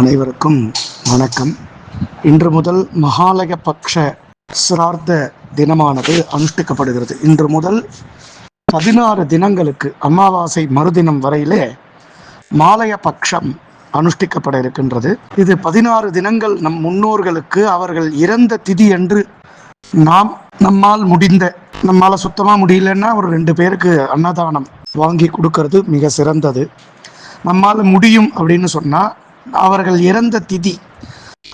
அனைவருக்கும் வணக்கம். இன்று முதல் மகாலய பக்ஷ சிரார்த்த தினமானது அனுஷ்டிக்கப்படுகிறது. இன்று முதல் பதினாறு தினங்களுக்கு அமாவாசை மறுதினம் வரையிலே மாலய பக்ஷம் அனுஷ்டிக்கப்பட இருக்கின்றது. இது பதினாறு தினங்கள் நம் முன்னோர்களுக்கு அவர்கள் இறந்த திதி என்று நாம் நம்மால் முடிந்த நம்மால் சுத்தமாக முடியலன்னா ஒரு ரெண்டு பேருக்கு அன்னதானம் வாங்கி கொடுக்கறது மிக சிறந்தது. நம்மால் முடியும் அப்படின்னு சொன்னால் அவர்கள் இறந்த திதி.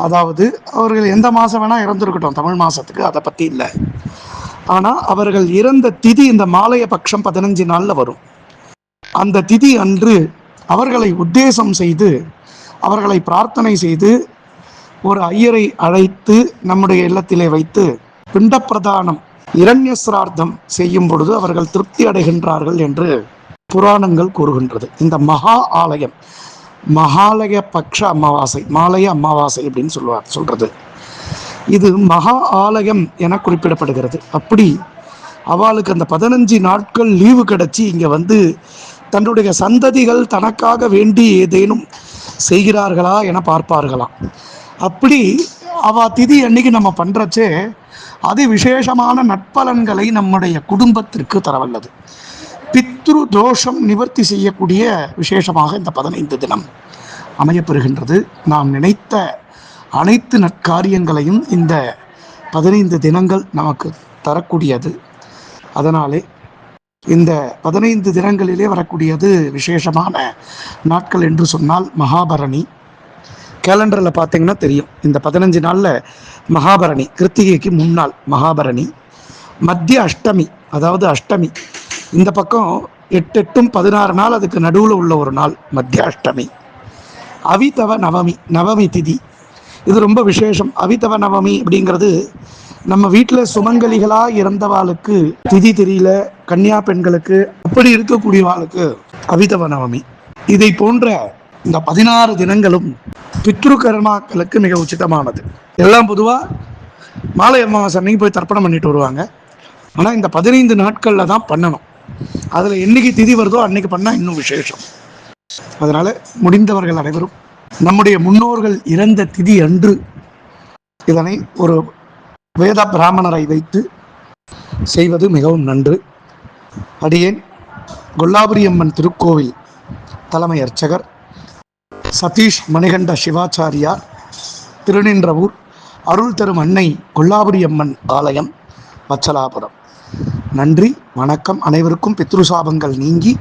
அதாவது அவர்கள் எந்த மாதம் வேணால் இறந்துருக்கட்டும் தமிழ் மாதத்துக்கு அதை பற்றி இல்லை. ஆனால் அவர்கள் இறந்த திதி இந்த மாலைய பட்சம் பதினஞ்சு நாளில் வரும். அந்த திதி அன்று அவர்களை உத்தேசம் செய்து அவர்களை பிரார்த்தனை செய்து ஒரு ஐயரை அழைத்து நம்முடைய இல்லத்திலே வைத்து பிண்டப்பிரதானம் இரண்ய சிரார்த்தம் செய்யும் பொழுது அவர்கள் திருப்தி அடைகின்றார்கள் என்று புராணங்கள் கூறுகின்றது. இந்த மகா ஆலயம் மகாலய பக்ஷ அமாவாசை மாலய அமாவாசை அப்படின்னு சொல்லுவார் சொல்றது. இது மகா ஆலயம் என குறிப்பிடப்படுகிறது. அப்படி அவளுக்கு அந்த பதினஞ்சு நாட்கள் லீவு கிடைச்சி இங்கே வந்து தன்னுடைய சந்ததிகள் தனக்காக வேண்டி ஏதேனும் செய்கிறார்களா என பார்ப்பார்களாம். அப்படி அவ திதி அன்னைக்கு நம்ம பண்ணுறச்சே அது விசேஷமான நட்பலன்களை நம்முடைய குடும்பத்திற்கு தரவல்லது. பித்ரு தோஷம் நிவர்த்தி செய்யக்கூடிய விசேஷமாக இந்த பதினைந்து தினம் அமையப்பெறுகின்றது. நாம் நினைத்த அனைத்து நற்காரியங்களையும் இந்த பதினைந்து தினங்கள் நமக்கு தரக்கூடியது. அதனாலே இந்த பதினைந்து தினங்களிலே வரக்கூடியது விசேஷமான நாட்கள் என்று சொன்னால் மகாபரணி. கேலண்டரில் பார்த்தீங்கன்னா தெரியும். இந்த பதினஞ்சு நாளில் மகாபரணி கிருத்திகைக்கு முன்னாள் மகாபரணி மத்திய அஷ்டமி அதாவது அஷ்டமி இந்த பக்கம் எட்டு எட்டும் பதினாறு நாள் அதுக்கு நடுவில் உள்ள ஒரு நாள் மத்திய அஷ்டமி அவிதவ நவமி நவமி திதி. இது ரொம்ப விசேஷம். அவிதவ நவமி அப்படிங்கிறது நம்ம வீட்டில் சுமங்கலிகளாக இருந்தவாளுக்கு திதி தெரியல கன்னியா பெண்களுக்கு அப்படி இருக்கக்கூடியவாளுக்கு அவிதவ நவமி. இதை போன்ற இந்த பதினாறு தினங்களும் பித்ரு கர்மாக்களுக்கு மிக உச்சிதமானது. எல்லாம் பொதுவாக மாலை அமாவாசை அன்னைக்கு போய் தர்ப்பணம் பண்ணிட்டு வருவாங்க. ஆனால் இந்த பதினைந்து நாட்களில் தான் பண்ணணும். அதில் என்னைக்கு திதி வருதோ அன்னைக்கு பண்ணால் இன்னும் விசேஷம். அதனால் முடிந்தவர்கள் அனைவரும் நம்முடைய முன்னோர்கள் இறந்த திதி அன்று இதனை ஒரு வேத பிராமணரை வைத்து செய்வது மிகவும் நன்று. அடியேன் கொல்லாபுரியம்மன் திருக்கோவில் தலைமை அர்ச்சகர் சதீஷ் மணிகண்ட சிவாச்சாரியார் திருநின்றவூர் அருள் தரும் அன்னை கொல்லாபுரியம்மன் ஆலயம் வச்சலாபுரம். நன்றி வணக்கம். அனைவருக்கும் பித்ருசாபங்கள் நீங்கி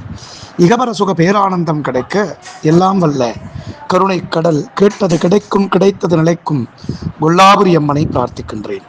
இகபர சுக பேரானந்தம் கிடைக்க எல்லாம் வல்ல. கருணை கடல் கேட்டது கிடைக்கும் கிடைத்தது நிலைக்கும் கொல்லாபுரி அம்மனை பிரார்த்திக்கின்றேன்.